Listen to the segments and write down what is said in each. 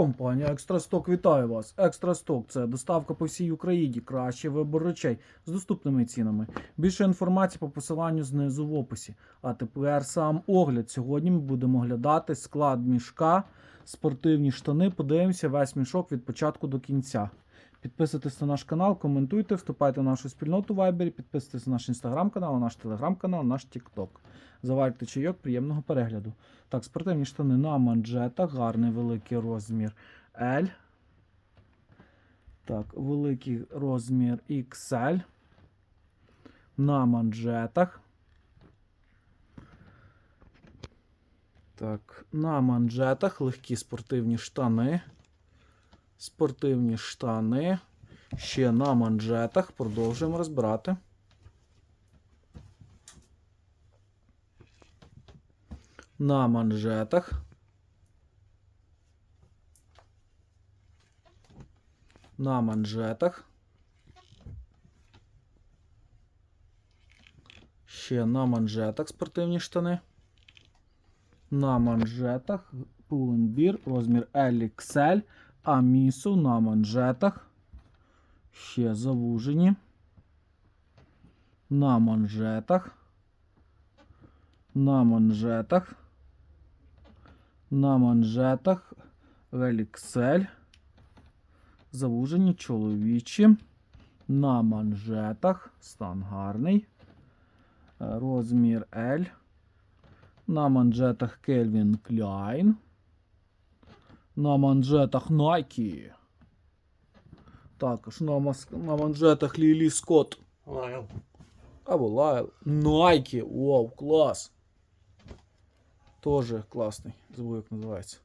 Компанія Екстрасток вітає вас. Екстрасток це доставка по всій Україні. Кращий вибор речей з доступними цінами. Більше інформації по посиланню знизу в описі. А тепер сам огляд. Сьогодні ми будемо оглядати склад мішка, спортивні штани. Подивимося весь мішок від початку до кінця. Підписуйтесь на наш канал, коментуйте, вступайте в нашу спільноту в Viber, підписуйтесь на наш інстаграм-канал, наш телеграм-канал, наш Тікток. Заварте чайок, приємного перегляду. Так, спортивні штани на манжетах, гарний великий розмір L. Так, великий розмір XL. На манжетах. Так, на манжетах легкі спортивні штани. Спортивні штани. Ще на манжетах. Продовжуємо розбирати. На манжетах. На манжетах. Ще на манжетах спортивні штани. На манжетах. Пуленбір, розмір LXL. Амісу на манжетах. Ще завужені. На манжетах. На манжетах. На манжетах. LXL. Завужені чоловічі. На манжетах. Стан гарний. Розмір L. На манжетах Calvin Klein. На манжетах Nike. Також на, мас... на манжетах Лілі Скотт. Лайл. Або Лайл. Nike. Вау, клас. Тоже класний. Забув, як називається.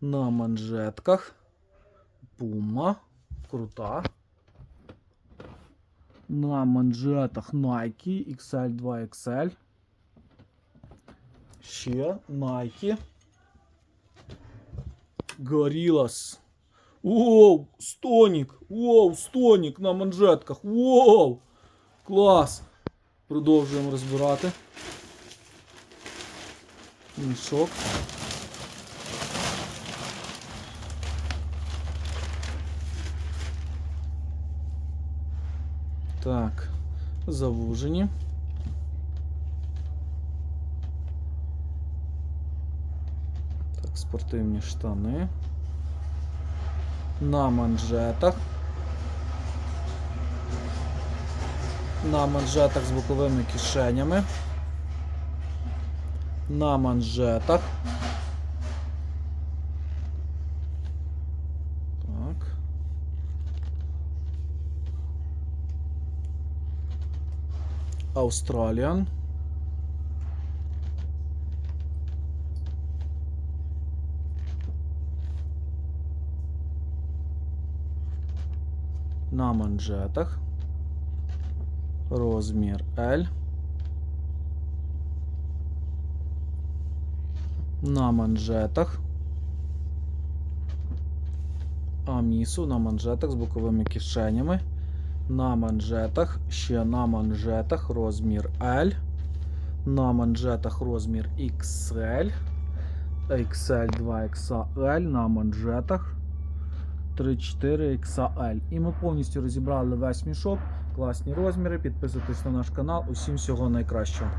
На манжетках. Puma. Крута. На манжетах Nike XL 2XL. Ще Nike. Гориллас. Воу, стонік. Воу, стонік на манжетках. Воу. Клас. Продовжуємо розбирати. Мішок. Так, завужені. Так, спортивні штани. На манжетах. На манжетах з боковими кишенями. На манжетах. Так. Australian. На манжетах. Розмір L. На манжетах. Амісу на манжетах з боковими кишенями. На манжетах. Ще на манжетах розмір L. На манжетах розмір XL. XL 2XL на манжетах. 3-4 XL. І ми повністю розібрали весь мішок. Класні розміри. Підписуйтесь на наш канал. Усім всього найкращого.